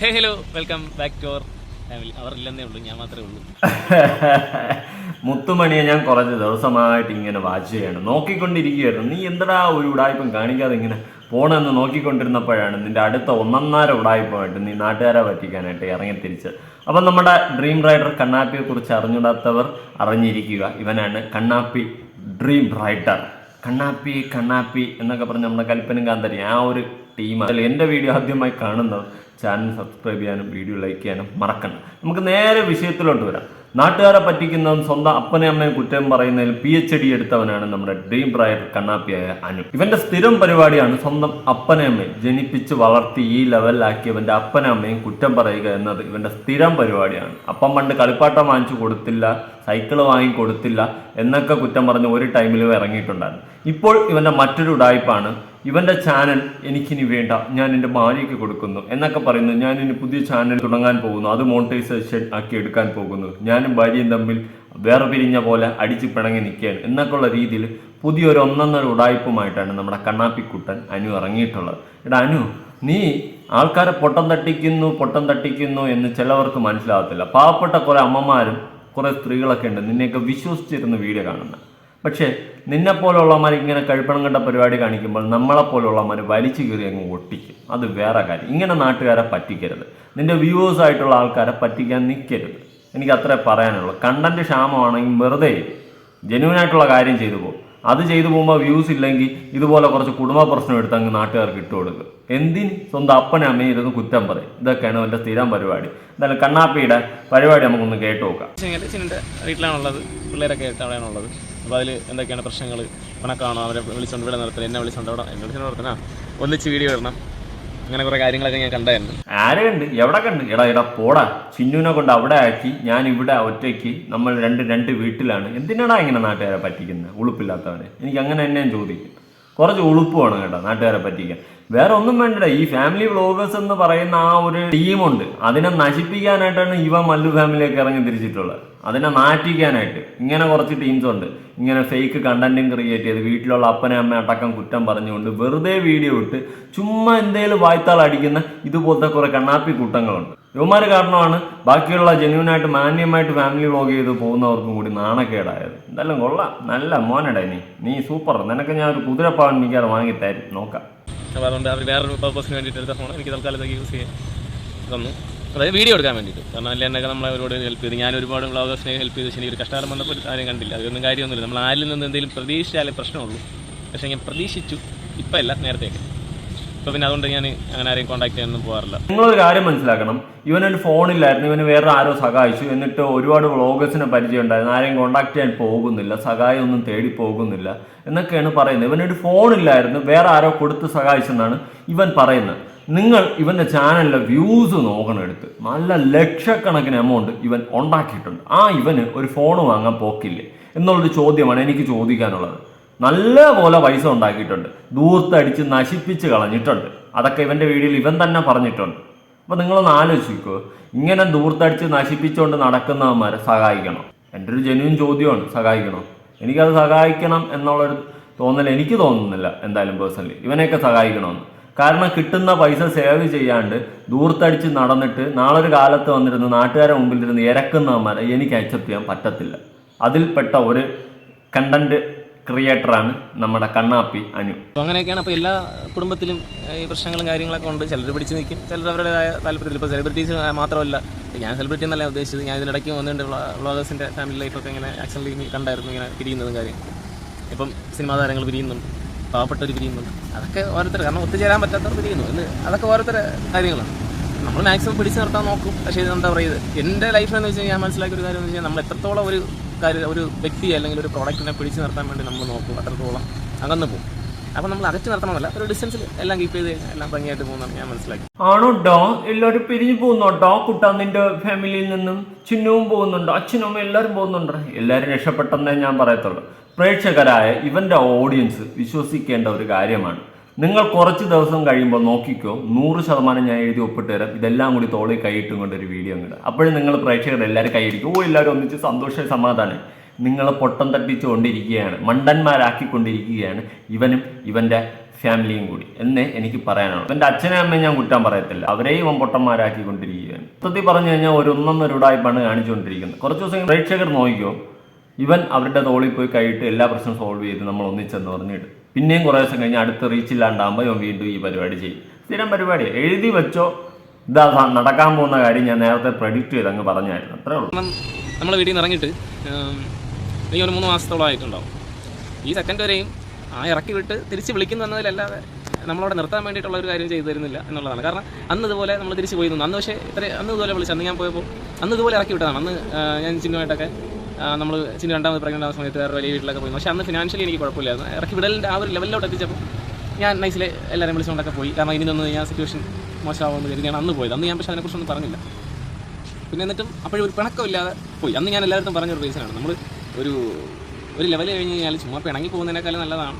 Hey hello welcome back to our family അവരില്ലെന്നേ ഉള്ളൂ. ഞാൻ മാത്രമേ ഉള്ളൂ. മുത്തുമണിയെ ഞാൻ കുറച്ച് ദിവസമായിട്ട് ഇങ്ങനെ വാച്ച് ചെയ്യാണ്. നോക്കിക്കൊണ്ടിരിക്കുകയായിരുന്നു. നീ എന്തടാ ഒരു ഉടായ്പം കാണിക്കാതെ ഇങ്ങനെ പോണെന്ന് നോക്കിക്കൊണ്ടിരുന്നപ്പോഴാണ് നിന്റെ അടുത്ത ഒന്നൊന്നര ഉടായ്പമായിട്ട് നീ നാട്ടുകാരെ പറ്റിക്കാനായിട്ട് ഇറങ്ങി തിരിച്ച് അപ്പം നമ്മുടെ ഡ്രീം റൈഡർ കണ്ണാപ്പിയെ കുറിച്ച് അറിഞ്ഞിടാത്തവർ അറിഞ്ഞിരിക്കുക. ഇവനാണ് കണ്ണാപ്പി ഡ്രീം റൈഡർ കണ്ണാപ്പി കണ്ണാപ്പി എന്നൊക്കെ പറഞ്ഞ് നമ്മുടെ കൽപ്പനും കാന്തരി ആ ഒരു ടീം അതിൽ എന്റെ വീഡിയോ ആദ്യമായി കാണുന്നവർ ചാനൽ സബ്സ്ക്രൈബ് ചെയ്യാനും വീഡിയോ ലൈക്ക് ചെയ്യാനും മറക്കണം നമുക്ക് നേരെ വിഷയത്തിലോട്ട് വരാം. നാട്ടുകാരെ പറ്റിക്കുന്നതും സ്വന്തം അപ്പനെ അമ്മയും കുറ്റം പറയുന്നതിൽ പി എച്ച് ഡി എടുത്തവനാണ് നമ്മുടെ ഡ്രീം ബ്രയർ കണ്ണാപ്പിയായ അനു. ഇവന്റെ സ്ഥിരം പരിപാടിയാണ് സ്വന്തം അപ്പനെ അമ്മയും ജനിപ്പിച്ച് വളർത്തി ഈ ലെവലിലാക്കിയവന്റെ അപ്പനെ അമ്മയും കുറ്റം പറയുക എന്നത് ഇവന്റെ സ്ഥിരം പരിപാടിയാണ്. അപ്പം പണ്ട് കളിപ്പാട്ടം വാങ്ങിച്ചു കൊടുത്തില്ല സൈക്കിൾ വാങ്ങി കൊടുത്തില്ല എന്നൊക്കെ കുറ്റം പറഞ്ഞ് ഒരു ടൈമിലും ഇറങ്ങിയിട്ടുണ്ടായിരുന്നു. ഇപ്പോൾ ഇവന്റെ മറ്റൊരു ഉടായ്പാണ് ഇവന്റെ ചാനൽ എനിക്കിനി വേണ്ട ഞാൻ എന്റെ ഭാര്യയ്ക്ക് കൊടുക്കുന്നു എന്നൊക്കെ പറയുന്നു. ഞാൻ ഇനി പുതിയ ചാനൽ തുടങ്ങാൻ പോകുന്നു. അത് മോണിറ്റൈസേഷൻ ആക്കി എടുക്കാൻ പോകുന്നു. ഞാനും ഭാര്യയും തമ്മിൽ വേറെ പിരിഞ്ഞ പോലെ അടിച്ച് പിണങ്ങി നിൽക്കുകയാണ് എന്നൊക്കെയുള്ള രീതിയിൽ പുതിയൊരു ഒന്നൊന്നര ഉടായ്പുമായിട്ടാണ് നമ്മുടെ കണ്ണാപ്പിക്കുട്ടൻ അനു ഇറങ്ങിയിട്ടുള്ളത്. എടാ അനു നീ ആൾക്കാരെ പൊട്ടം തട്ടിക്കുന്നു പൊട്ടം തട്ടിക്കുന്നു എന്ന് ചിലവർക്ക് മനസ്സിലാകത്തില്ല. പാവപ്പെട്ട കുറേ അമ്മമാരും കുറേ സ്ത്രീകളൊക്കെ ഉണ്ട്. നിന്നെയൊക്കെ വിശ്വസിച്ചിരുന്ന് വീഡിയോ കാണുന്നത് പക്ഷേ നിന്നെപ്പോലുള്ളമാർ ഇങ്ങനെ കഴിപ്പണം കണ്ട പരിപാടി കാണിക്കുമ്പോൾ നമ്മളെപ്പോലുള്ളമാർ വലിച്ചു കീറി അങ്ങ് ഒട്ടിക്കും അത് വേറെ കാര്യം ഇങ്ങനെ നാട്ടുകാരെ പറ്റിക്കരുത് നിന്റെ വ്യൂവേഴ്സ് ആയിട്ടുള്ള ആൾക്കാരെ പറ്റിക്കാൻ നിൽക്കരുത് എനിക്ക് അത്രേ പറയാനുള്ളൂ കണ്ടന്റ് ക്ഷാമമാണെങ്കിൽ വെറുതെ ജെന്യൂൻ ആയിട്ടുള്ള കാര്യം ചെയ്തു പോകും അത് ചെയ്തു പോകുമ്പോൾ വ്യൂസ് ഇല്ലെങ്കിൽ ഇതുപോലെ കുറച്ച് കുടുംബ പ്രശ്നം എടുത്ത് അങ്ങ് നാട്ടുകാർക്ക് ഇട്ട് കൊടുക്കുക എന്തിന് സ്വന്തം അപ്പനെ അമ്മയും ഇരുന്ന് കുറ്റം പറയും ഇതൊക്കെയാണ് എന്റെ സ്ഥിരം പരിപാടി എന്തായാലും കണ്ണാപ്പിയുടെ പരിപാടി നമുക്കൊന്ന് കേട്ടു നോക്കാം വീട്ടിലാണുള്ളത് പിള്ളേരൊക്കെ ആയിട്ട് അവിടെയാണുള്ളത് അപ്പോൾ അതിൽ എന്തൊക്കെയാണ് പ്രശ്നങ്ങൾ കണക്കാണോ അവരെ വിളിച്ചുകൊണ്ട് ഇവിടെ നിർത്തണം എന്നെ വിളിച്ചുകൊണ്ട് അവിടെ എന്നെ വിളിച്ചുകൊണ്ട് നിർത്തണം ഒന്നിച്ച് വീഡിയോ ഇടണം. അങ്ങനെ കുറേ കാര്യങ്ങളൊക്കെ ഞാൻ കണ്ടായിരുന്നു. ആരെ കണ്ട്? എവിടെ കണ്ട്? എടാ എടാ പോടാ. ചിന്നുവിനെ കൊണ്ട് അവിടെ ആക്കി ഞാൻ ഇവിടെ ഒറ്റയ്ക്ക് നമ്മൾ രണ്ട് രണ്ട് വീട്ടിലാണ്. എന്തിനാടാ ഇങ്ങനെ നാട്ടുകാരെ പറ്റിക്കുന്നത് ഉളുപ്പില്ലാത്തവനെ. എനിക്ക് അങ്ങനെ തന്നെയും ചോദിക്കും. കുറച്ച് ഉളുപ്പ് വേണം കേട്ടോ നാട്ടുകാരെ പറ്റിക്കാൻ. വേറെ ഒന്നും വേണ്ടട. ഈ ഫാമിലി വ്ളോഗേഴ്സ് എന്ന് പറയുന്ന ആ ഒരു ടീമുണ്ട് അതിനെ നശിപ്പിക്കാനായിട്ടാണ് ഇവ മല്ലു ഫാമിലിയൊക്കെ ഇറങ്ങി തിരിച്ചിട്ടുള്ളത്. അതിനെ നാറ്റിക്കാനായിട്ട്. ഇങ്ങനെ കുറച്ച് ടീംസ് ഉണ്ട്. ഇങ്ങനെ ഫേക്ക് കണ്ടന്റും ക്രിയേറ്റ് ചെയ്ത് വീട്ടിലുള്ള അപ്പനെ അമ്മ അടക്കം കുറ്റം പറഞ്ഞുകൊണ്ട് വെറുതെ വീഡിയോ ഇട്ട് ചുമ്മാ എന്തേലും വായ്ത്താൾ അടിക്കുന്ന ഇതുപോലത്തെ കുറെ കണ്ണാപ്പി കൂട്ടങ്ങളുണ്ട്. ഇവന്മാർ കാരണമാണ് ബാക്കിയുള്ള ജെന്യൂനായിട്ട് മാന്യമായിട്ട് ഫാമിലി വ്ളോഗ് ചെയ്ത് പോകുന്നവർക്കും കൂടി നാണക്കേടായത്. എന്തായാലും കൊള്ളാം. നല്ല മോനടേ നീ. നീ സൂപ്പർ നിനക്ക് ഞാൻ ഒരു കുതിരപ്പാവൻ മിക്കാറ് വാങ്ങി തരും. നോക്കാം. അതുകൊണ്ട് അവർ വേറൊരു പർപ്പസിന് വേണ്ടിയിട്ട് എടുത്ത ഫോൺ എനിക്ക് തൽക്കാലത്തേക്ക് യൂസ് ചെയ്യാൻ തന്നു. അതായത് വീഡിയോ എടുക്കാൻ വേണ്ടിയിട്ട്. കാരണം അല്ല എന്നൊക്കെ നമ്മളെ ഒരുപാട് ഹെൽപ്പ് ചെയ്ത്. ഞാൻ ഒരുപാട് വ്ളോഗേഴ്സിനെ ഹെൽപ്പ് ചെയ്തു. ശരി ഒരു കഷ്ടകാലം വന്നപ്പോൾ ആരെയും കണ്ടില്ല. അതൊന്നും കാര്യമൊന്നുമില്ല. നമ്മൾ ആരിൽ നിന്ന് എന്തെങ്കിലും പ്രതീക്ഷിച്ചാലേ പ്രശ്നമുള്ളൂ. പക്ഷേ ഞാൻ പ്രതീക്ഷിച്ചു. ഇപ്പം അല്ല നേരത്തെയൊക്കെ ഇപ്പം പിന്നെ അതുകൊണ്ട് ഞാൻ അങ്ങനെ ആരെയും കോൺടാക്ട് ചെയ്യാനൊന്നും പോകാറില്ല. നിങ്ങളൊരു കാര്യം മനസ്സിലാക്കണം. ഇവനൊരു ഫോണില്ലായിരുന്നു ഇവന് വേറെ ആരോ സഹായിച്ചു. എന്നിട്ട് ഒരുപാട് വ്ളോഗേഴ്സിനെ പരിചയം ഉണ്ടായിരുന്നു ആരെയും കോൺടാക്ട് ചെയ്യാൻ പോകുന്നില്ല. സഹായം ഒന്നും തേടി പോകുന്നില്ല. എന്നൊക്കെയാണ് പറയുന്നത്. ഇവനൊരു ഫോണില്ലായിരുന്നു വേറെ ആരോ കൊടുത്ത് സഹായിച്ചെന്നാണ് ഇവൻ പറയുന്നത്. നിങ്ങൾ ഇവന്റെ ചാനലിലെ വ്യൂസ് നോക്കണം എടുത്ത്. നല്ല ലക്ഷക്കണക്കിന് എമൗണ്ട് ഇവൻ ഉണ്ടാക്കിയിട്ടുണ്ട്. ആ ഇവന് ഒരു ഫോൺ വാങ്ങാൻ പോക്കില്ലേ? എന്നുള്ളൊരു ചോദ്യമാണ് എനിക്ക് ചോദിക്കാനുള്ളത്. നല്ല പോലെ പൈസ ഉണ്ടാക്കിയിട്ടുണ്ട്. ദൂർത്തടിച്ച് നശിപ്പിച്ച് കളഞ്ഞിട്ടുണ്ട്. അതൊക്കെ ഇവന്റെ വീഡിയോയിൽ ഇവൻ തന്നെ പറഞ്ഞിട്ടുണ്ട്. അപ്പോൾ നിങ്ങളൊന്ന് ആലോചിക്കോ. ഇങ്ങനെ ദൂർത്തടിച്ച് നശിപ്പിച്ചുകൊണ്ട് നടക്കുന്നവന്മാരെ സഹായിക്കണം? എന്റെ ഒരു ജനുവിൻ ചോദ്യമാണ്. സഹായിക്കണം? എനിക്കത് സഹായിക്കണം എന്നുള്ളൊരു തോന്നൽ എനിക്ക് തോന്നുന്നില്ല എന്തായാലും പേഴ്സണലി ഇവനെയൊക്കെ സഹായിക്കണമെന്ന് കാരണം കിട്ടുന്ന പൈസ സേവ് ചെയ്യാണ്ട് ദൂർത്തടിച്ച് നടന്നിട്ട് നാളൊരു കാലത്ത് വന്നിരുന്ന് നാട്ടുകാരെ മുമ്പിൽ ഇരുന്ന് ഇരക്കുന്നവന്മാരെ എനിക്ക് അക്സെപ്റ്റ് ചെയ്യാൻ പറ്റത്തില്ല. അതിൽപ്പെട്ട ഒരു കണ്ടന്റ് ക്രിയേറ്ററാണ് നമ്മുടെ കണ്ണാപ്പി അനു. അങ്ങനെയൊക്കെയാണ് അപ്പോൾ എല്ലാ കുടുംബത്തിലും ഈ പ്രശ്നങ്ങളും കാര്യങ്ങളൊക്കെ ഉണ്ട്. ചിലർ പിടിച്ച് നിൽക്കും. ചിലർ അവരുടേതായ താല്പര്യത്തിൽ ഇപ്പോൾ സെലിബ്രിറ്റീസ് മാത്രമല്ല ഞാൻ സെലിബ്രിറ്റി എന്നല്ല ഉദ്ദേശിച്ചത്. ഞാൻ ഇതിനിടയ്ക്ക് വന്നിട്ടുണ്ട് വ്ളോഗേഴ്സിന്റെ ഫാമിലി ലൈഫൊക്കെ ഇങ്ങനെ ആക്ച്വലി കണ്ടായിരുന്നു ഇങ്ങനെ പിരിയുന്നതും കാര്യം ഇപ്പം സിനിമാ താരങ്ങൾ പിരിയുന്നുണ്ട്. പാവപ്പെട്ടവർ പിരിയുന്നുണ്ട് അതൊക്കെ ഓരോരുത്തർ കാരണം ഒത്തുചേരാൻ പറ്റാത്തവർ പിരിയുന്നു. എന്ന് അതൊക്കെ ഓരോരുത്തര കാര്യങ്ങളാണ്. നമ്മൾ മാക്സിമം പിടിച്ചു നിർത്താൻ നോക്കും. പക്ഷേ ഇത് എന്താ പറയുക? എന്റെ ലൈഫിൽ എന്ന് വെച്ച് കഴിഞ്ഞാൽ ഞാൻ മനസ്സിലാക്കിയ ഒരു കാര്യം എന്ന് വെച്ചാൽ നമ്മൾ എത്രത്തോളം ഒരു കാര്യം ഒരു വ്യക്തി അല്ലെങ്കിൽ ഒരു പ്രോഡക്റ്റിനെ പിടിച്ചു നിർത്താൻ വേണ്ടി നമ്മൾ നോക്കും. അത്രത്തോളം അകന്നു പോകും. അപ്പോൾ നമ്മൾ അകറ്റി നടത്തണമല്ല ഒരു ഡിസ്റ്റൻസിൽ എല്ലാം കീപ്പ് ചെയ്ത് എല്ലാം ഭംഗിയായിട്ട് പോകുന്നതാണ് ഞാൻ മനസ്സിലാക്കി ആണോ ഡോ? എല്ലാവരും പിരിഞ്ഞു പോകുന്നുണ്ടോ കുട്ടാ നിന്റെ ഫാമിലിയിൽ നിന്നും ചിഹ്നവും പോകുന്നുണ്ടോ? അച്ഛനും അമ്മയും എല്ലാവരും പോകുന്നുണ്ടോ? എല്ലാവരും രക്ഷപ്പെട്ടെന്നേ ഞാൻ പറയത്തുള്ളൂ. പ്രേക്ഷകരായ ഇവന്റെ ഓഡിയൻസ് വിശ്വസിക്കേണ്ട ഒരു കാര്യമാണ്. നിങ്ങൾ കുറച്ച് ദിവസം കഴിയുമ്പോൾ നോക്കിക്കോ നൂറ് ശതമാനം ഞാൻ എഴുതി ഒപ്പിട്ട് തരാം. ഇതെല്ലാം കൂടി തോളിൽ കൈയിട്ടും കൊണ്ട് ഒരു വീഡിയോ അങ്ങോട്ട് അപ്പോഴും നിങ്ങൾ പ്രേക്ഷകർ എല്ലാവരും കൈയിടിക്കും ഓ എല്ലാവരും ഒന്നിച്ച് സന്തോഷ സമാധാനം. നിങ്ങൾ പൊട്ടം തട്ടിച്ചുകൊണ്ടിരിക്കുകയാണ്. മണ്ടന്മാരാക്കിക്കൊണ്ടിരിക്കുകയാണ്. ഇവനും ഇവന്റെ ഫാമിലിയും കൂടി. എന്നേ എനിക്ക് പറയാനാണ് എന്റെ അച്ഛനെ അമ്മയും ഞാൻ കുറ്റം പറയത്തില്ല. അവരെയും ഇവൻ പൊട്ടന്മാരാക്കിക്കൊണ്ടിരിക്കുകയാണ്. മൊത്തത്തിൽ പറഞ്ഞു കഴിഞ്ഞാൽ ഒരു ഒന്നൊന്നര ഉടായ്പാണ് കാണിച്ചുകൊണ്ടിരിക്കുന്നത്. കുറച്ച് ദിവസം പ്രേക്ഷകർ നോക്കിക്കോ ഇവൻ അവരുടെ തോളിൽ പോയി കഴിയിട്ട് എല്ലാ പ്രശ്നവും സോൾവ് ചെയ്ത് നമ്മൾ ഒന്നിച്ചെന്ന് പറഞ്ഞിട്ട്. പിന്നെയും കുറേ ദിവസം കഴിഞ്ഞ് അടുത്ത് റീച്ച് ഇല്ലാണ്ടാകുമ്പോൾ ഇവൻ വീണ്ടും ഈ പരിപാടി ചെയ്യും. സ്ഥിരം പരിപാടി. എഴുതി വെച്ചോ. ഇതാ നടക്കാൻ പോകുന്ന കാര്യം ഞാൻ നേരത്തെ പ്രഡിക്റ്റ് ചെയ്ത് അങ്ങ് പറഞ്ഞായിരുന്നു. അത്രേ ഉള്ളൂ. നമ്മളെ വീട്ടിൽ നിന്ന് ഇറങ്ങിയിട്ട് ഈ ഒരു മൂന്ന് മാസത്തോളം ആയിട്ടുണ്ടാവും. ഈ സെക്കൻഡ് വരെയും ആ ഇറക്കി വിട്ട് തിരിച്ച് വിളിക്കുന്നു എന്നതിലല്ലാതെ നമ്മളവിടെ നിർത്താൻ വേണ്ടിയിട്ടുള്ള ഒരു കാര്യം ചെയ്തു തരുന്നില്ല എന്നുള്ളതാണ്. കാരണം അന്ന് ഇതുപോലെ നമ്മൾ തിരിച്ച് പോയി നിന്നു അന്ന് പക്ഷേ ഇത്ര അന്ന് ഇതുപോലെ വിളിച്ചു അന്ന് ഞാൻ പോയപ്പോൾ അന്ന് ഇതുപോലെ ഇറക്കി വിട്ടതാണ്. അന്ന് ഞാൻ ചിന്നുമായിട്ടൊക്കെ നമ്മൾ ചിന്നു രണ്ടാമത് പ്രഗ്നന്റ് ആവുന്ന സമയത്ത് വേറെ വലിയ വീട്ടിലൊക്കെ പോയി. പക്ഷേ അന്ന് ഫിനാൻഷ്യലി എനിക്ക് കുഴപ്പമില്ലായിരുന്നു. ഇറക്കി വിടലിന്റെ ആ ഒരു ലെവലിലോട്ട് എത്തിച്ചപ്പോൾ ഞാൻ നൈസിൽ എല്ലാവരും വിളിച്ചുകൊണ്ടൊക്കെ പോയി. കാരണം ഇനി തന്നെ ഞാൻ സിറ്റുവേഷൻ മോശമാവുമെന്ന് കരുതിയാണ് അന്ന് പോയത്. അന്ന് ഞാൻ പക്ഷേ അതിനെക്കുറിച്ചൊന്നും പറഞ്ഞില്ല. പിന്നെ എന്നിട്ടും അപ്പോഴും ഒരു പിണക്കമില്ലാതെ പോയി. അന്ന് ഞാൻ എല്ലായിടത്തും പറഞ്ഞൊരു റീസണാണ് നമ്മൾ ഒരു ഒരു ലെവൽ കഴിഞ്ഞ് കഴിഞ്ഞാൽ ചുമ്മാ പിണങ്ങി പോകുന്നതിനേക്കാളും നല്ലതാണ്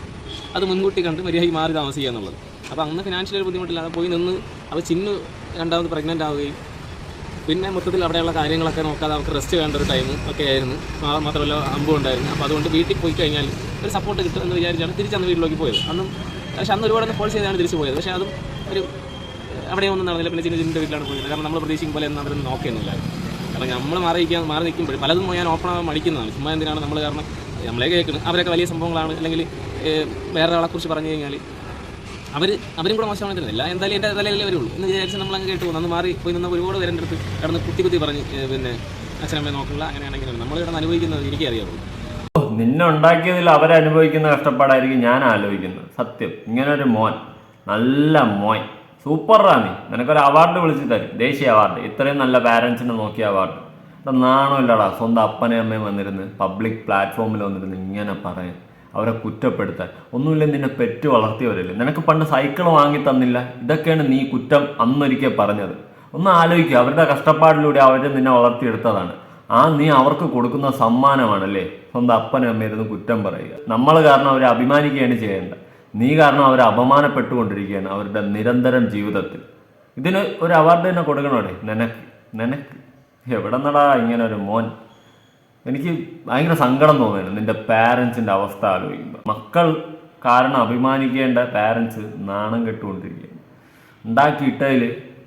അത് മുൻകൂട്ടി കണ്ട് മര്യാദയ്ക്ക് മാറി താമസിക്കുക എന്നുള്ളത്. അപ്പോൾ അന്ന് ഫിനാൻഷ്യൽ ഒരു ബുദ്ധിമുട്ടില്ലാതെ പോയി നിന്ന് അവ ചിന്നു രണ്ടാമത് പ്രഗ്നന്റ് ആവുകയും പിന്നെ മൊത്തത്തിൽ അവിടെയുള്ള കാര്യങ്ങളൊക്കെ നോക്കാതെ അവർക്ക് റെസ്റ്റ് വേണ്ട ഒരു ടൈം ഒക്കെ ആയിരുന്നു. മാത്രമല്ല അമ്പും ഉണ്ടായിരുന്നു. അപ്പോൾ അതുകൊണ്ട് വീട്ടിൽ പോയി കഴിഞ്ഞാൽ ഒരു സപ്പോർട്ട് കിട്ടുമെന്ന് വിചാരിച്ചാണ് തിരിച്ചന്ന് വീട്ടിലേക്ക് പോയത്. അന്നും പക്ഷെ അന്ന് ഒരുപാട് ഫോഴ്സ് ചെയ്താണ് തിരിച്ച് പോയത്. പക്ഷേ അതും ഒരു അവിടെ ഒന്നും നടന്നില്ല. പിന്നെ ചിന്ന ചിന്നിന്റെ വീട്ടിലാണ് പോയത് കാരണം നമ്മൾ പ്രതീക്ഷിക്കും പോലെ ഒന്നും അവരൊന്നും നോക്കിയൊന്നുമില്ല. കാരണം നമ്മൾ മാറി നിൽക്കാൻ മാറി നിൽക്കുമ്പോൾ പലതും ഞാൻ ഓപ്പൺ ആവാൻ മടിക്കുന്നതാണ്. ചുമ്മാ എന്തിനാണ് നമ്മൾ കാരണം നമ്മളെ കേൾക്കുന്നത്. അവരൊക്കെ വലിയ സംഭവങ്ങളാണ്. അല്ലെങ്കിൽ വേറെ ഒരാളെക്കുറിച്ച് പറഞ്ഞു കഴിഞ്ഞാൽ അവർ അവരും കൂടെ മോശമാണ് തരുന്നില്ല എന്തായാലും എന്റെ തലയിലേ വരുള്ളൂ എന്ന് വിചാരിച്ച് നമ്മളങ്ങ് കേട്ട് പോകുന്നു. അന്ന് മാറി പോയി നിന്ന് ഒരുപാട് പേരുടെ അടുത്ത് കിടന്ന് കുത്തി കുത്തി പറഞ്ഞ് പിന്നെ അച്ഛനമ്മയെ നോക്കില്ല അങ്ങനെയാണെങ്കിൽ നമ്മൾ കിടന്ന് അനുഭവിക്കുന്നത് എനിക്കേ അറിയാവുള്ളൂ. നിന്നെ ഉണ്ടാക്കിയതിൽ അവരനുഭവിക്കുന്ന കഷ്ടപ്പാടായിരിക്കും ഞാൻ ആലോചിക്കുന്നത്. സത്യം. ഇങ്ങനെ ഒരു മോൻ. നല്ല മോൻ. സൂപ്പറാ നീ. നിനക്കൊരു അവാർഡ് വിളിച്ചു തരും. ദേശീയ അവാർഡ് ഇത്രയും നല്ല പാരൻസിനെ നോക്കിയ അവാർഡ് നാണോ ഇല്ലടാ? സ്വന്തം അപ്പനെ അമ്മയും വന്നിരുന്ന് പബ്ലിക് പ്ലാറ്റ്ഫോമിൽ വന്നിരുന്ന് ഇങ്ങനെ പറയാൻ. അവരെ കുറ്റപ്പെടുത്താൻ. ഒന്നുമില്ല നിന്നെ പെറ്റ് വളർത്തിയവരല്ലേ? നിനക്ക് പണ്ട് സൈക്കിൾ വാങ്ങി തന്നില്ല? ഇതൊക്കെയാണ് നീ കുറ്റം അന്നൊരിക്കൽ പറഞ്ഞത്. ഒന്ന് ആലോചിക്കുക അവരുടെ കഷ്ടപ്പാടിലൂടെ അവർ നിന്നെ വളർത്തിയെടുത്തതാണ്. ആ നീ അവർക്ക് കൊടുക്കുന്ന സമ്മാനമാണല്ലേ? സ്വന്തം അപ്പനും അമ്മയിരുന്ന് കുറ്റം പറയുക. നമ്മൾ കാരണം അവരെ അഭിമാനിക്കുകയാണ് ചെയ്യേണ്ടത് നീ കാരണം അവരെ അപമാനപ്പെട്ടുകൊണ്ടിരിക്കുകയാണ് അവരുടെ നിരന്തരം ജീവിതത്തിൽ. ഇതിന് ഒരു അവാർഡ് തന്നെ കൊടുക്കണോടെ? നിനക്ക് നിനക്ക്. എവിടെ നടാ ഇങ്ങനെ ഒരു മോൻ? എനിക്ക് ഭയങ്കര സങ്കടം തോന്നുന്നു നിന്റെ പാരൻസിന്റെ അവസ്ഥ ആലോചിക്കുമ്പോൾ മക്കൾ കാരണം അഭിമാനിക്കേണ്ട പാരൻസ് നാണം കെട്ടുകൊണ്ടിരിക്കുകയാണ്. ഉണ്ടാക്കിയിട്ടതിൽ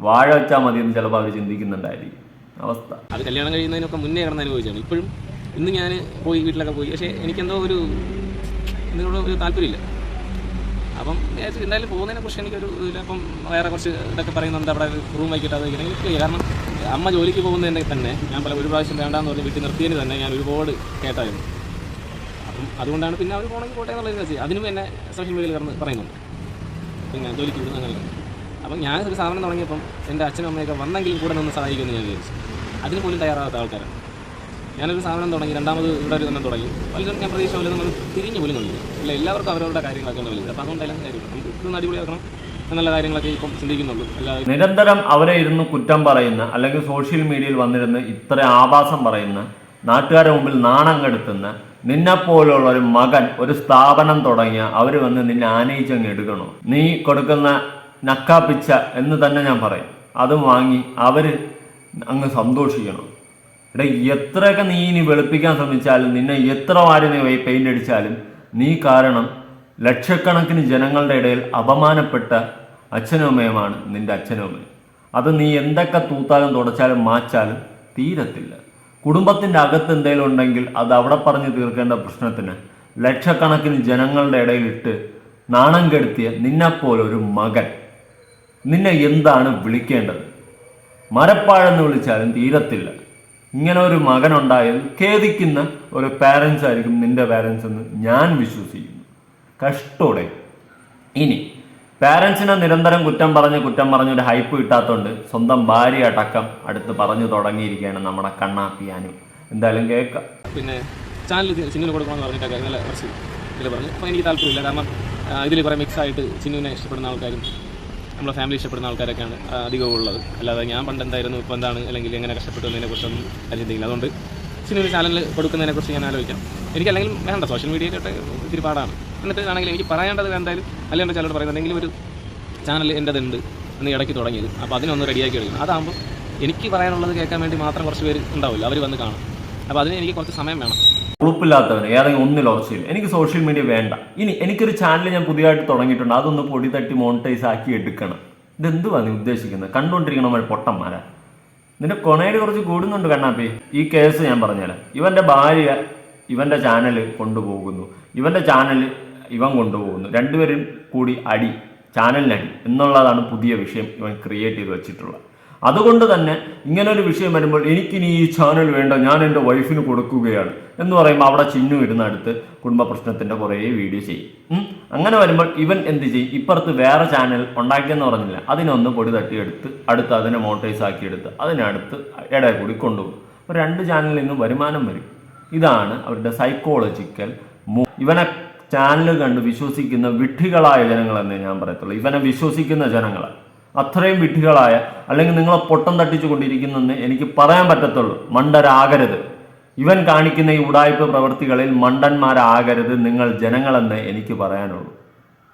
വാഴ വെച്ചാൽ മതി എന്ന് ചിലപ്പോൾ അവർ ചിന്തിക്കുന്നുണ്ടായിരിക്കും. അവസ്ഥ. അത് കല്യാണം കഴിയുന്നതിനൊക്കെ മുന്നേ കിടന്ന് അനുഭവിച്ചാണ് ഇപ്പോഴും ഇന്ന് ഞാൻ പോയി വീട്ടിലൊക്കെ പോയി. പക്ഷേ എനിക്കെന്തോ ഒരു ഇതിനോട് ഒരു താല്പര്യമില്ല. അപ്പം എന്തായാലും പോകുന്നതിനെ കുറിച്ച് എനിക്കൊരു ഇതിലപ്പം വേറെ കുറച്ച് ഇതൊക്കെ പറയുന്നുണ്ട്. അവിടെ റൂം വയ്ക്കിട്ട് അത് എനിക്ക് കാരണം അമ്മ ജോലിക്ക് പോകുന്നതിന്റെ തന്നെ ഞാൻ പല ഒരു പ്രാവശ്യം വേണ്ടാന്ന് പറഞ്ഞ് വീട്ടിൽ നിർത്തിയതിന് തന്നെ ഞാൻ ഒരുപാട് കേട്ടായിരുന്നു. അപ്പം അതുകൊണ്ടാണ് പിന്നെ അവർ പോകണമെങ്കിൽ പോട്ടെ എന്നുള്ളത് വിചാരിച്ചു അതിനും എന്നെ സോഷ്യൽ മീഡിയയിൽ കടന്ന് പറയുന്നുണ്ട്. പിന്നെ ജോലിക്ക് വിടുന്ന അങ്ങനെ അപ്പം ഞാൻ ഒരു സാധനം തുടങ്ങിയപ്പം എന്റെ അച്ഛനും അമ്മയൊക്കെ വന്നെങ്കിലും കൂടെ നിന്ന് സഹായിക്കുമെന്ന് ഞാൻ വിചാരിച്ചു. അതിന് പോലും തയ്യാറാകാത്ത ആൾക്കാരാണ്. ഞാനൊരു സാധനം തുടങ്ങി രണ്ടാമത് ഇവിടെ ഒരു തന്നെ തുടങ്ങി. പലരും ഞാൻ പ്രതീക്ഷ പോലെ നമ്മൾ തിരിഞ്ഞു പോലും നോക്കി ഇല്ല എല്ലാവർക്കും അവരവരുടെ കാര്യങ്ങളൊക്കെ ഉണ്ട് വലുത് അപ്പോൾ അതുകൊണ്ടെല്ലാം കാര്യം നമുക്ക് ഇതൊന്ന് അടിപൊളിയാക്കണം. എന്നുള്ള കാര്യങ്ങളൊക്കെ ഇപ്പം ചിന്തിക്കുന്നുള്ളൂ. അല്ലാതെ നിരന്തരം അവരെ ഇരുന്ന് കുറ്റം പറയുന്ന അല്ലെങ്കിൽ സോഷ്യൽ മീഡിയയിൽ വന്നിരുന്ന് ഇത്ര ആഭാസം പറയുന്ന നാട്ടുകാരുടെ മുമ്പിൽ നാണം കെടുത്തുന്ന നിന്നെപ്പോലുള്ള ഒരു മകൻ ഒരു സ്ഥാപനം തുടങ്ങിയ അവർ വന്ന് നിന്നെ ആനയിച്ചങ്ങ് എടുക്കണോ? നീ കൊടുക്കുന്ന നക്കാപ്പിച്ച എന്ന് തന്നെ ഞാൻ പറയും. അതും വാങ്ങി അവർ അങ്ങ് സന്തോഷിക്കണം. എടാ എത്രയൊക്കെ നീ ഇനി വെളുപ്പിക്കാൻ ശ്രമിച്ചാലും നിന്നെ എത്ര വാരി നീ പെയിന്റ് അടിച്ചാലും നീ കാരണം ലക്ഷക്കണക്കിന് ജനങ്ങളുടെ ഇടയിൽ അപമാനപ്പെട്ട അച്ഛനും അമ്മയുമാണ് നിന്റെ അച്ഛനും അമ്മയും അത് നീ എന്തൊക്കെ തൂത്താലും തുടച്ചാലും മാച്ചാലും തീരത്തില്ല. കുടുംബത്തിന്റെ അകത്ത് എന്തെങ്കിലും ഉണ്ടെങ്കിൽ അത് അവിടെ പറഞ്ഞ് തീർക്കേണ്ട പ്രശ്നത്തിന് ലക്ഷക്കണക്കിന് ജനങ്ങളുടെ ഇടയിലിട്ട് നാണം കെടുത്തിയ നിന്നെപ്പോലൊരു മകൻ നിന്നെ എന്താണ് വിളിക്കേണ്ടത്? മരപ്പാഴെന്ന് വിളിച്ചാലും തീരത്തില്ല. ഇങ്ങനെ ഒരു മകനുണ്ടായാൽ ഖേദിക്കുന്ന ഒരു പാരൻസ് ആയിരിക്കും നിന്റെ പാരൻസ് എന്ന് ഞാൻ വിശ്വസിക്കുന്നു. കഷ്ടോടെ. ഇനി പാരൻസിനെ നിരന്തരം കുറ്റം പറഞ്ഞ് കുറ്റം പറഞ്ഞ് ഒരു ഹൈപ്പ് കിട്ടാത്തതുകൊണ്ട് സ്വന്തം ഭാര്യ അടക്കം അടുത്ത് പറഞ്ഞു തുടങ്ങിയിരിക്കുകയാണ് നമ്മുടെ കണ്ണാപ്പിയാനും എന്തായാലും കേൾക്കാം. പിന്നെ ചാനൽ ചിന്നിന് കൊടുക്കണമെന്ന് പറഞ്ഞിട്ടൊക്കെ പറഞ്ഞു. അപ്പോൾ എനിക്ക് താല്പര്യമില്ല. കാരണം ഇതിൽ കുറേ മിക്സ് ആയിട്ട് ചിന്നുവിനെ ഇഷ്ടപ്പെടുന്ന ആൾക്കാരും നമ്മളെ ഫാമിലി ഇഷ്ടപ്പെടുന്ന ആൾക്കാരൊക്കെയാണ് അധികവും ഉള്ളത്. അല്ലാതെ ഞാൻ പണ്ട് എന്തായിരുന്നു ഇപ്പോൾ എന്താണ് അല്ലെങ്കിൽ എങ്ങനെ കഷ്ടപ്പെട്ടു എന്നതിനെ കുറിച്ചൊന്നും കാര്യം ചിന്തിക്കില്ല അതുകൊണ്ട് സിനിമ ചാനലിൽ കൊടുക്കുന്നതിനെ കുറിച്ച് ഞാൻ ആലോചിക്കാം. എനിക്ക് അല്ലെങ്കിൽ വേണ്ട സോഷ്യൽ മീഡിയയിലോട്ട് ഇത്തിരി പാടാണ്. എന്നിട്ട് ആണെങ്കിൽ എനിക്ക് പറയേണ്ടത് എന്തായാലും അല്ലെങ്കിൽ ചിലരോട് പറയുന്നത് എന്തെങ്കിലും ഒരു ചാനൽ എന്റെതുണ്ട് എന്ന് ഇടയ്ക്ക് തുടങ്ങിയത്. അപ്പോൾ അതിനൊന്ന് റെഡിയാക്കി എടുക്കണം. അതാകുമ്പോൾ എനിക്ക് പറയാനുള്ളത് കേൾക്കാൻ വേണ്ടി മാത്രം കുറച്ച് പേര് ഉണ്ടാവില്ല. അവർ വന്ന് കാണും. അപ്പോൾ അതിന് എനിക്ക് കുറച്ച് സമയം വേണം. ഉളുപ്പില്ലാത്തവന് ഏതെങ്കിലും ഒന്നിൽ ഉറച്ചില്ല എനിക്ക് സോഷ്യൽ മീഡിയ വേണ്ട. ഇനി എനിക്കൊരു ചാനൽ ഞാൻ പുതിയതായിട്ട് തുടങ്ങിയിട്ടുണ്ട്. അതൊന്ന് പൊടി തട്ടി മോണിറ്റൈസ് ആക്കി എടുക്കണം. ഇതെന്തുവാ നീ ഉദ്ദേശിക്കുന്നത്? കണ്ടുകൊണ്ടിരിക്കണ പൊട്ടന്മാരാ. നിന്റെ കൊണയിൽ കുറച്ച് കൂടുന്നുണ്ട് കണ്ണാപ്പി. ഈ കേസ് ഞാൻ പറഞ്ഞുതരാം. ഇവന്റെ ഭാര്യ ഇവന്റെ ചാനൽ കൊണ്ടുപോകുന്നു. ഇവന്റെ ചാനൽ ഇവൻ കൊണ്ടുപോകുന്നു. രണ്ടുപേരും കൂടി അടി ചാനലിനടി എന്നുള്ളതാണ് പുതിയ വിഷയം ഇവൻ ക്രിയേറ്റ് ചെയ്ത് വെച്ചിട്ടുള്ളത്. അതുകൊണ്ട് തന്നെ ഇങ്ങനെ ഒരു വിഷയം വരുമ്പോൾ എനിക്കിനി ഈ ചാനൽ വേണ്ട ഞാൻ എന്റെ വൈഫിന് കൊടുക്കുകയാണ് എന്ന് പറയുമ്പോൾ അവിടെ ചിന്നു ഇരുന്ന അടുത്ത് കുടുംബ പ്രശ്നത്തിന്റെ കുറേ വീഡിയോ ചെയ്യും. അങ്ങനെ വരുമ്പോൾ ഇവൻ എന്ത് ചെയ്യും? ഇപ്പുറത്ത് വേറെ ചാനൽ ഉണ്ടാക്കിയെന്ന് പറഞ്ഞില്ല. അതിനൊന്ന് പൊടി തട്ടിയെടുത്ത് അടുത്ത് അതിനെ മോട്ടൈസ് ആക്കിയെടുത്ത് അതിനടുത്ത് ഇടയിൽ കൂടി കൊണ്ടുപോകും. അപ്പോൾ രണ്ട് ചാനലിൽ നിന്നും വരുമാനം വരും. ഇതാണ് അവരുടെ സൈക്കോളജിക്കൽ ഇവനെ ചാനൽ കണ്ട് വിശ്വസിക്കുന്ന വിഡ്ഢികളായ ജനങ്ങളെന്നേ ഞാൻ പറയത്തുള്ളൂ. ഇവനെ വിശ്വസിക്കുന്ന ജനങ്ങൾ അത്രയും വിഡ്ഢികളായ അല്ലെങ്കിൽ നിങ്ങളെ പൊട്ടം തട്ടിച്ചു കൊണ്ടിരിക്കുന്നെന്ന് എനിക്ക് പറയാൻ പറ്റത്തുള്ളൂ. മണ്ടരാകരുത്. ഇവൻ കാണിക്കുന്ന ഈ ഉടായ്പ പ്രവൃത്തികളിൽ മണ്ടന്മാരാകരുത് നിങ്ങൾ ജനങ്ങളെന്ന് എനിക്ക് പറയാനുള്ളൂ.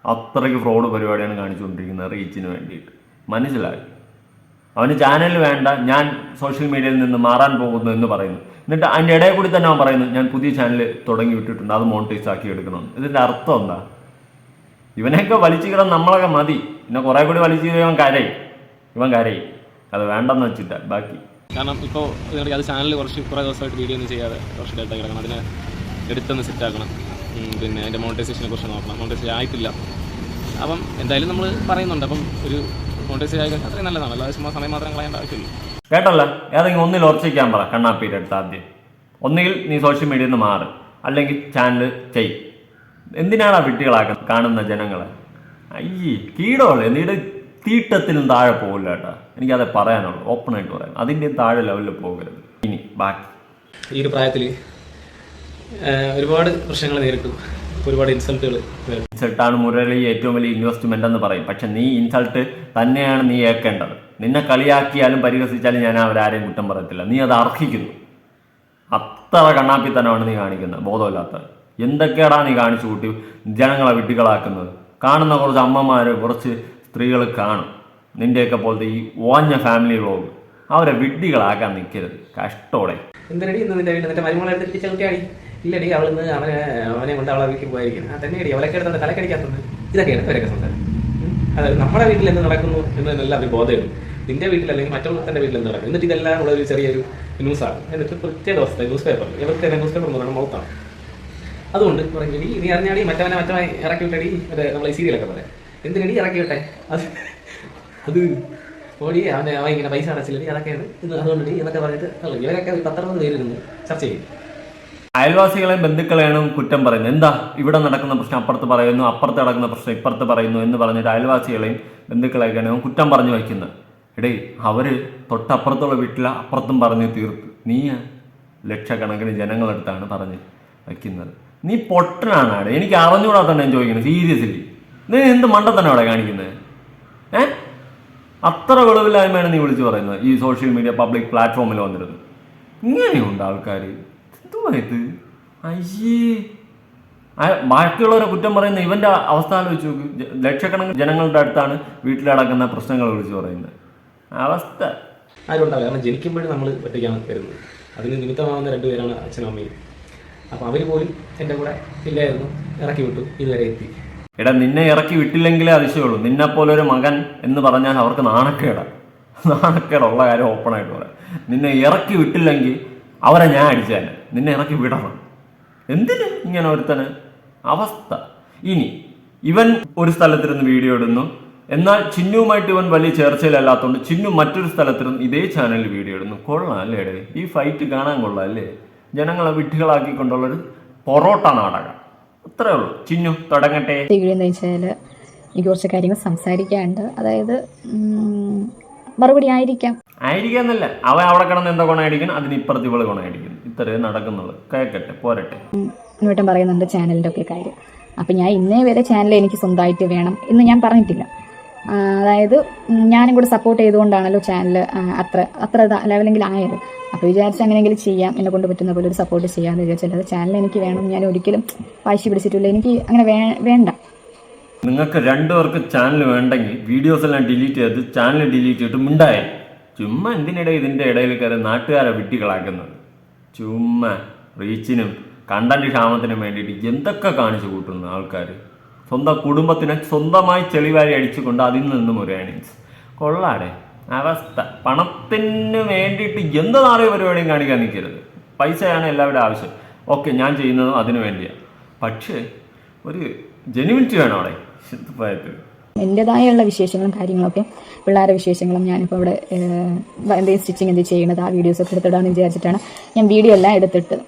അത്രയ്ക്ക് ഫ്രോഡ് പരിപാടിയാണ് കാണിച്ചുകൊണ്ടിരിക്കുന്നത് റീച്ചിന് വേണ്ടിയിട്ട്. മനസ്സിലായി? അവന് ചാനൽ വേണ്ട ഞാൻ സോഷ്യൽ മീഡിയയിൽ നിന്ന് മാറാൻ പോകുന്നു എന്ന് പറയുന്നു. എന്നിട്ട് അതിന്റെ ഇടയിൽ കൂടി തന്നെ അവൻ പറയുന്നു ഞാൻ പുതിയ ചാനൽ തുടങ്ങി വിട്ടിട്ടുണ്ട് അത് മോണിറ്റൈസ് ആക്കി എടുക്കണം ഇതിന്റെ അർത്ഥം എന്താ? ഇവനെയൊക്കെ വലിച്ചു കിടാൻ നമ്മളൊക്കെ മതി. പിന്നെ കുറെ കൂടി വലിച്ചു ഇവൻ കരയും. ഇവൻ കരയും. അത് വേണ്ടെന്ന് വെച്ചിട്ട് ബാക്കി. കാരണം ഇപ്പോൾ അത് ചാനൽ കുറച്ച് കുറേ ദിവസമായിട്ട് വീഡിയോ ഒന്നും ചെയ്യാതെ കുറച്ച് ഡേറ്റ് കിടക്കണം. അതിനെ എടുത്തൊന്ന് സെറ്റാക്കണം പിന്നെ അതിന്റെ മോണിറ്റൈസേഷനെ കുറിച്ച് നോക്കണം. മോണിറ്റൈസേഷൻ ആയിട്ടില്ല. അപ്പം എന്തായാലും നമ്മൾ പറയുന്നുണ്ട്. അപ്പം ഒരു മോണിറ്റൈസേഷൻ ആയി കഴിഞ്ഞാൽ അത്രയും നല്ലതാണ് അല്ലാതെ ചുമ്മാ സമയം മാത്രം കളയേണ്ട ആവശ്യമില്ല. കേട്ടല്ലോ? ഏതെങ്കിലും ഒന്നിൽ ഉറച്ചിരിക്കാൻ പറ. കണ്ണാപ്പീരെ അടുത്ത് ആദ്യം. ഒന്നുകിൽ നീ സോഷ്യൽ മീഡിയയിൽ നിന്ന് മാറ്. അല്ലെങ്കിൽ ചാനൽ ചെയ്. എന്തിനാണ് ആ വിട്ടികളാക്കുന്നത് കാണുന്ന ജനങ്ങളെ? അയ്യേ കീടോളെ നീടെ തീട്ടത്തിനും താഴെ പോകില്ല കേട്ടോ. എനിക്കത് പറയാനുള്ളൂ. ഓപ്പണായിട്ട് പറയാം. അതിന്റെ താഴെ ലെവലിൽ പോകരുത്. ഇനി ബാക്കി. ഈ ഒരു പ്രായത്തിൽ ഒരുപാട് പ്രശ്നങ്ങൾ നേരിട്ടു. ഒരുപാട് ഇൻസൾട്ടുകൾ ഇൻസൾട്ടാണ് മുരളി ഏറ്റവും വലിയ ഇൻവെസ്റ്റ്മെന്റ് എന്ന് പറയും. പക്ഷെ നീ ഇൻസൾട്ട് തന്നെയാണ് നീ ഏൽക്കേണ്ടത്. നിന്നെ കളിയാക്കിയാലും പരിഹസിച്ചാലും ഞാൻ അവരാരെയും കുറ്റം പറയത്തില്ല. നീ അത് അർഹിക്കുന്നു. അത്ര കണ്ണാപ്പിത്തനമാണ് നീ കാണിക്കുന്നത്. ബോധമില്ലാത്തത് എന്തൊക്കെയാടാ നീ കാണിച്ചു കൂട്ടി ജനങ്ങളെ വിട്ടികളാക്കുന്നത് കാണുന്ന കുറച്ച് അമ്മമാർ കുറച്ച് സ്ത്രീകൾ കാണും. നിന്റെയൊക്കെ പോലത്തെ ഈ ഓഞ്ഞ ഫാമിലി വ്ളോഗ് അവരെ വിഡ്ഢികളാക്കാൻ നിൽക്കരുത്. കഷ്ടോടെ. എന്തിനടി ഇന്ന് നിന്റെ വീട്ടിൽ? നിന്റെ മരുമകളെടുത്ത് തിരിച്ച കുട്ടിയാടി ഇല്ലടി അവൾ ഇന്ന് അവനെ അവനെ കൊണ്ട് അവളെ വീട്ടിൽ പോയിരിക്കും ആ തന്നെയടി അവളൊക്കെ എടുത്തോണ്ട് തലക്കടിക്കാത്തത് ഇതൊക്കെയാണ് ഇവരൊക്കെ സംസാരം. അതായത് നമ്മുടെ വീട്ടിൽ എന്ത് നടക്കുന്നു എന്നതെല്ലാം അവർ ബോധമുണ്ട് നിന്റെ വീട്ടിൽ അല്ലെങ്കിൽ മറ്റുള്ളവരുടെ വീട്ടിൽ എന്ത് നടക്കും എന്നിട്ട് ഇതെല്ലാം ഉള്ള ഒരു ചെറിയൊരു ന്യൂസാണ് എന്നിട്ട് പ്രത്യേക ദിവസത്തെ ന്യൂസ് പേപ്പർ ഇവർക്ക് തന്നെ ന്യൂസ് പേപ്പർ എന്ന് പറയുന്നത് മൗത്താണ് അതുകൊണ്ട് പറഞ്ഞു നീ നീ അറിഞ്ഞാടി മറ്റവനെ മറ്റവനെ ഇറക്കി വിട്ടടി. മറ്റേ നമ്മളെ സീരിയലൊക്കെ പറയാം എന്തിനടി ഇറക്കി വിട്ടെ? അത് അത് ഓടി അവനെ അവൻ ഇങ്ങനെ പൈസ അടച്ചില്ലടി അതൊക്കെയാണ്. ഇത് അതുകൊണ്ട് എന്നൊക്കെ പറഞ്ഞിട്ട് ഇവരൊക്കെ ഒരു പത്തറുപത് ചർച്ച ചെയ്യും. അയൽവാസികളെയും ബന്ധുക്കളെയാണ് കുറ്റം പറയുന്നത്. എന്താ ഇവിടെ നടക്കുന്ന പ്രശ്നം? അപ്പുറത്ത് പറയുന്നു അപ്പുറത്ത് നടക്കുന്ന പ്രശ്നം ഇപ്പുറത്ത് പറയുന്നു എന്ന് പറഞ്ഞിട്ട് അയൽവാസികളെയും ബന്ധുക്കളെയൊക്കെയാണ് കുറ്റം പറഞ്ഞു വയ്ക്കുന്നത്. എടേ അവർ തൊട്ടപ്പുറത്തുള്ള വീട്ടിൽ അപ്പുറത്തും പറഞ്ഞ് തീർത്തു. നീ ലക്ഷക്കണക്കിന് ജനങ്ങളടുത്താണ് പറഞ്ഞ് വയ്ക്കുന്നത്. നീ പൊട്ടനാണ് അവിടെ എനിക്ക് അറിഞ്ഞുകൂടാത്തന്നെ ഞാൻ ചോദിക്കുന്നത്. സീരിയസ്ലി നീ എന്ത് മണ്ടത്തന്നെ അവിടെ കാണിക്കുന്നത്? ഏ? അത്ര വെളിവില്ലായ്മയാണ് നീ വിളിച്ചു പറയുന്നത് ഈ സോഷ്യൽ മീഡിയ പബ്ലിക് പ്ലാറ്റ്ഫോമിൽ വന്നിരുന്നു ഇങ്ങനെയുണ്ട് ആൾക്കാർ എന്തുവാ ഇത് അയ്യേ ബാക്കിയുള്ളവരെ കുറ്റം പറയുന്ന ഇവന്റെ അവസ്ഥ ആലോചിച്ച് നോക്ക്. ലക്ഷക്കണക്കിന് ജനങ്ങളുടെ അടുത്താണ് വീട്ടിൽ നടക്കുന്ന പ്രശ്നങ്ങൾ വിളിച്ച് പറയുന്നത്. അവസ്ഥ. ആരും ഉണ്ടാവില്ല കാരണം ജനിക്കുമ്പോഴും നമ്മൾ ഒറ്റയ്ക്കാണ് വരുന്നത്. അതിന് നിമിത്തമാവുന്ന രണ്ടുപേരാണ് അച്ഛനും അമ്മയും. അപ്പോൾ അവർ പോലും എന്റെ കൂടെ ഇല്ലായിരുന്നു. ഇറക്കി വിട്ടു. ഇതുവരെ എത്തി. എടാ നിന്നെ ഇറക്കി വിട്ടില്ലെങ്കിലേ അതിശയുള്ളൂ നിന്നെ പോലെ ഒരു മകൻ എന്ന് പറഞ്ഞാൽ അവർക്ക് നാണക്കേടാ. നാണക്കേടുള്ള കാര്യം ഓപ്പണായിട്ട് പറയാം. നിന്നെ ഇറക്കി വിട്ടില്ലെങ്കിൽ അവരെ ഞാൻ അടിച്ചാൽ നിന്നെ ഇറക്കി വിടണം. എന്തിന് ഇങ്ങനെ ഒരുത്തന് അവസ്ഥ? ഇനി ഇവൻ ഒരു സ്ഥലത്തിരുന്ന് വീഡിയോ ഇടുന്നു. എന്നാൽ ചിന്നുമായിട്ട് ഇവൻ വലിയ ചേർച്ചയിലല്ലാത്തതുകൊണ്ട് ചിന്നു മറ്റൊരു സ്ഥലത്തിരുന്ന് ഇതേ ചാനലിൽ വീഡിയോ ഇടുന്നു. കൊള്ളാം അല്ലേ ഈ ഫൈറ്റ് കാണാൻ കൊള്ളാം അല്ലേ ജനങ്ങളെ വിഡ്ഢികളാക്കിക്കൊണ്ടുള്ളൊരു പൊറോട്ട നാടകം. അത്രേ ഉള്ളൂ. ചിന്നു തുടങ്ങട്ടെ. വീഡിയോ എന്ന് വെച്ചാൽ എനിക്ക് കുറച്ച് കാര്യങ്ങൾ സംസാരിക്കാണ്ട് അതായത് മറുപടി ആയിരിക്കാം. ആയിരിക്കാന്നല്ല. അവൻ അവിടെ കിടന്ന് എന്താ ഗുണമായിരിക്കണം അതിന് ഇപ്പുറത്ത് ഇവൾ ഗുണമായിരിക്കും ഇത്രയും നടക്കുന്നുള്ളൂ കേക്കട്ടെ പോരട്ടെ. എന്നിട്ടും പറയുന്നുണ്ട് ചാനലിന്റെ ഒക്കെ കാര്യം. അപ്പം ഞാൻ ഇന്നേ വരെ ചാനൽ എനിക്ക് സ്വന്തമായിട്ട് വേണം എന്ന് ഞാൻ പറഞ്ഞിട്ടില്ല. അതായത് ഞാനും കൂടെ സപ്പോർട്ട് ചെയ്തുകൊണ്ടാണല്ലോ ചാനൽ അത്ര അത്ര ലെവലെങ്കിൽ ആയത്. അപ്പോൾ വിചാരിച്ച് അങ്ങനെയെങ്കിലും ചെയ്യാം എന്നെ കൊണ്ട് പറ്റുന്ന പോലെ ഒരു സപ്പോർട്ട് ചെയ്യാമെന്ന് വിചാരിച്ചത് ചാനൽ എനിക്ക് വേണം ഞാൻ ഒരിക്കലും വാശി പിടിച്ചിട്ടില്ല. എനിക്ക് അങ്ങനെ വേണ്ട. നിങ്ങൾക്ക് രണ്ടുപേർക്ക് ചാനൽ വേണ്ടെങ്കിൽ വീഡിയോസ് എല്ലാം ഡിലീറ്റ് ചെയ്ത് ചാനൽ ഡിലീറ്റ് ചെയ്തിട്ട് മിണ്ടായി. ചുമ്മാ എന്തിനിടെ ഇതിന്റെ ഇടയിൽ കയറി നാട്ടുകാരെ വിട്ടികളാക്കുന്നത്? ചുമ്മാ റീച്ചിനും കണ്ടന്റ് ക്ഷാമത്തിനും വേണ്ടിയിട്ട് എന്തൊക്കെ കാണിച്ചു കൂട്ടുന്നു ആൾക്കാർ സ്വന്തം കുടുംബത്തിനെ സ്വന്തമായി ചെളിവാരി അടിച്ചുകൊണ്ട് അതിൽ നിന്നും ഒരു ഏണിങ്സ് കൊള്ളാടെ. അവസ്ഥ. പണത്തിന് വേണ്ടിയിട്ട് എന്ത് നാളെ പരിപാടിയും കാണിക്കാൻ നിൽക്കരുത് പൈസയാണ് എല്ലാവരുടെ ആവശ്യം. ഓക്കെ ഞാൻ ചെയ്യുന്നതും അതിനു വേണ്ടിയാണ് പക്ഷേ ഒരു ജെനുവിനിറ്റി വേണം അവിടെ. ശുദ്ധമായിട്ട് എന്റെതായുള്ള വിശേഷങ്ങളും കാര്യങ്ങളൊക്കെ പിള്ളേരുടെ വിശേഷങ്ങളും ഞാനിപ്പോൾ ഇവിടെ എന്തെങ്കിലും സ്റ്റിച്ചിങ് എന്ത് ചെയ്യണത് ആ വീഡിയോസൊക്കെ എടുത്തിടാമെന്ന് വിചാരിച്ചിട്ടാണ് ഞാൻ വീഡിയോ എല്ലാം എടുത്തിട്ടത്.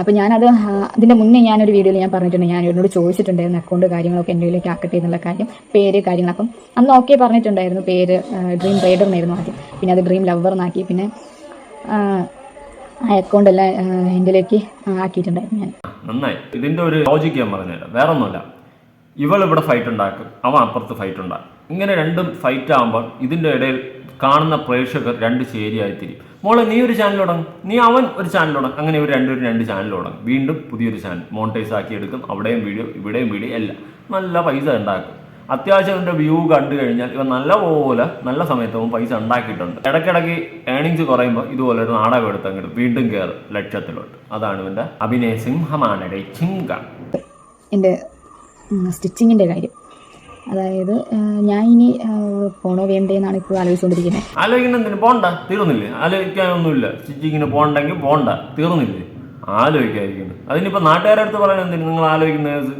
അപ്പോൾ ഞാനത് അതിന്റെ മുന്നേ ഞാനൊരു വീഡിയോയിൽ ഞാൻ പറഞ്ഞിട്ടുണ്ട് ഞാൻ എന്നോട് ചോദിച്ചിട്ടുണ്ടായിരുന്നു അക്കൗണ്ട് കാര്യങ്ങളൊക്കെ എന്റെ കയ്യിലേക്ക് ആക്കട്ടെ എന്നുള്ള കാര്യം പേര് കാര്യങ്ങൾ അപ്പം അന്ന് ഓക്കെ പറഞ്ഞിട്ടുണ്ടായിരുന്നു പേര് ഡ്രീം റൈഡർ എന്നായിരുന്നു ആദ്യം. പിന്നെ അത് ഡ്രീം ലവർ എന്നാക്കി. പിന്നെ ആ, അക്കൗണ്ട് എന്റെലേക്ക് ആക്കിയിട്ടുണ്ടായിരുന്നു ഞാൻ. നന്നായി. ഇതിന്റെ ഒരു ലോജിക്ക് ഞാൻ പറഞ്ഞുതരാം. വേറെ ഒന്നുമില്ല ഇവൾ ഇവിടെ ഫൈറ്റ് ഉണ്ടാക്കും. അവൻ അപ്പുറത്ത് ഫൈറ്റ് ഉണ്ടാക്കും. ഇങ്ങനെ രണ്ടും ഫൈറ്റ് ആകുമ്പോൾ ഇതിന്റെ ഇടയിൽ കാണുന്ന പ്രേക്ഷകർ രണ്ട് ശരിയായി തിരിയും. മോളെ നീ ഒരു ചാനൽ തുടങ്ങും. നീ അവൻ ഒരു ചാനൽ തുടങ്ങും. അങ്ങനെ ഇവർ രണ്ടുപേരും രണ്ട് ചാനൽ തുടങ്ങും. വീണ്ടും പുതിയൊരു ചാനൽ മോണിറ്റൈസ് ആക്കി എടുക്കും. അവിടെയും വീഡിയോ ഇവിടെയും വീഡിയോ എല്ലാം. നല്ല പൈസ ഉണ്ടാക്കും. അത്യാവശ്യം എന്റെ വ്യൂ കണ്ടു കഴിഞ്ഞാൽ ഇവൻ നല്ലപോലെ നല്ല സമയത്ത് പൈസ ഉണ്ടാക്കിയിട്ടുണ്ട്. ഇടയ്ക്കിടയ്ക്ക് ഏണിങ്സ് കുറയുമ്പോൾ ഇതുപോലെ ഒരു നാടകം എടുത്ത് അങ്ങോട്ട് വീണ്ടും കയറും ലക്ഷ്യത്തിലോട്ട് അതാണ് ഇവന്റെ അഭിനയ സിംഹമാനയുടെ ചിങ്ക. എന്റെ സ്റ്റിച്ചിങ്ങിന്റെ കാര്യം. അതായത് ഞാൻ ഇനി പോണോ വേണ്ടേ എന്നാണ് ഇപ്പോൾ ആലോചിച്ചുകൊണ്ടിരിക്കുന്നത് ആലോചിക്കുന്ന എന്തിനു പോണ്ട തീർന്നില്ലേ? ആലോചിക്കാനൊന്നുമില്ല. സ്റ്റിച്ചിങ്ങിന് പോകണ്ടെങ്കിൽ പോണ്ട തീർന്നില്ലേ? ആലോചിക്കാതിരിക്കുന്നു അതിനിപ്പോൾ നാട്ടുകാരുടെ അടുത്ത് പറയാൻ എന്തിനു നിങ്ങൾ ആലോചിക്കുന്നത്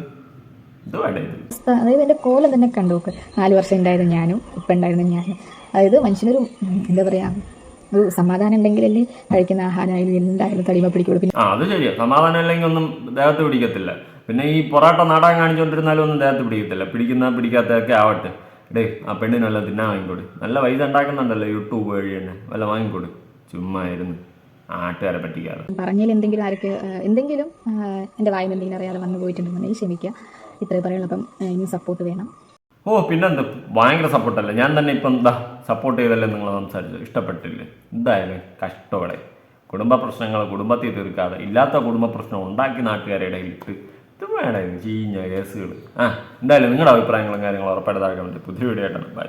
അതായത് എന്റെ കോലം തന്നെ കണ്ടു നാല് വർഷം ഉണ്ടായിരുന്നു ഞാനും ഇപ്പം ഉണ്ടായിരുന്നു ഞാനും. അതായത് മനുഷ്യനൊരു എന്താ പറയാ ഒരു സമാധാനം ഉണ്ടെങ്കിലല്ലേ കഴിക്കുന്ന ആഹാരമായാലും എന്തായാലും തടിമ പിടിക്കുള്ളൂ. പിന്നെ ആ അത് ശരിയാ. സമാധാനം അല്ലെങ്കിൽ ഒന്നും ദേഹത്ത് പിടിക്കത്തില്ല. പിന്നെ ഈ പൊറോട്ട നാടകം കാണിച്ചുകൊണ്ടിരുന്നാലും ഒന്നും ദേഹത്ത് പിടിക്കത്തില്ല. പിടിക്കുന്ന പിടിക്കാത്തതൊക്കെ ആവട്ടെ. ഡേ ആ പെണ്ണിന് വല്ല തിന്നാൻ വാങ്ങിക്കൊടു. നല്ല പൈസ ഉണ്ടാക്കുന്നുണ്ടല്ലോ യൂട്യൂബ് വഴി തന്നെ. വല്ല വാങ്ങിക്കൊടു. ചുമ്മാ ഇരുന്ന് ആട്ടുകാരെ പറ്റിക്കാതെ. പറഞ്ഞതിൽ എന്തെങ്കിലും ആർക്ക് എന്തെങ്കിലും എന്റെ എന്റെ വായിൽ എന്തെങ്കിലും അറിയാതെ വന്നു പോയിട്ടുണ്ടെന്നുണ്ടെങ്കിൽ ക്ഷമിക്കുക. ഇത്രേ പറയുള്ളൂ. അപ്പം ഇനി സപ്പോർട്ട് വേണം. ഓ പിന്നെന്ത്? ഭയങ്കര സപ്പോർട്ടല്ലേ ഞാൻ തന്നെ ഇപ്പം എന്താ സപ്പോർട്ട് ചെയ്തല്ലേ നിങ്ങൾ സംസാരിച്ചു ഇഷ്ടപ്പെട്ടില്ലേ? എന്തായാലും കഷ്ടോടെ കുടുംബ പ്രശ്നങ്ങൾ കുടുംബത്തിൽ തീർക്കാതെ ഇല്ലാത്ത കുടുംബ പ്രശ്നം ഉണ്ടാക്കി നാട്ടുകാരുടെ ഇട്ട് ഇത് വേണം ചീഞ്ഞ കേസുകൾ ആ എന്തായാലും നിങ്ങളുടെ അഭിപ്രായങ്ങളും കാര്യങ്ങളും ഉറപ്പായിട്ട് താഴെ പുതിയ വീഡിയോ ആയിട്ടാണ് ബൈ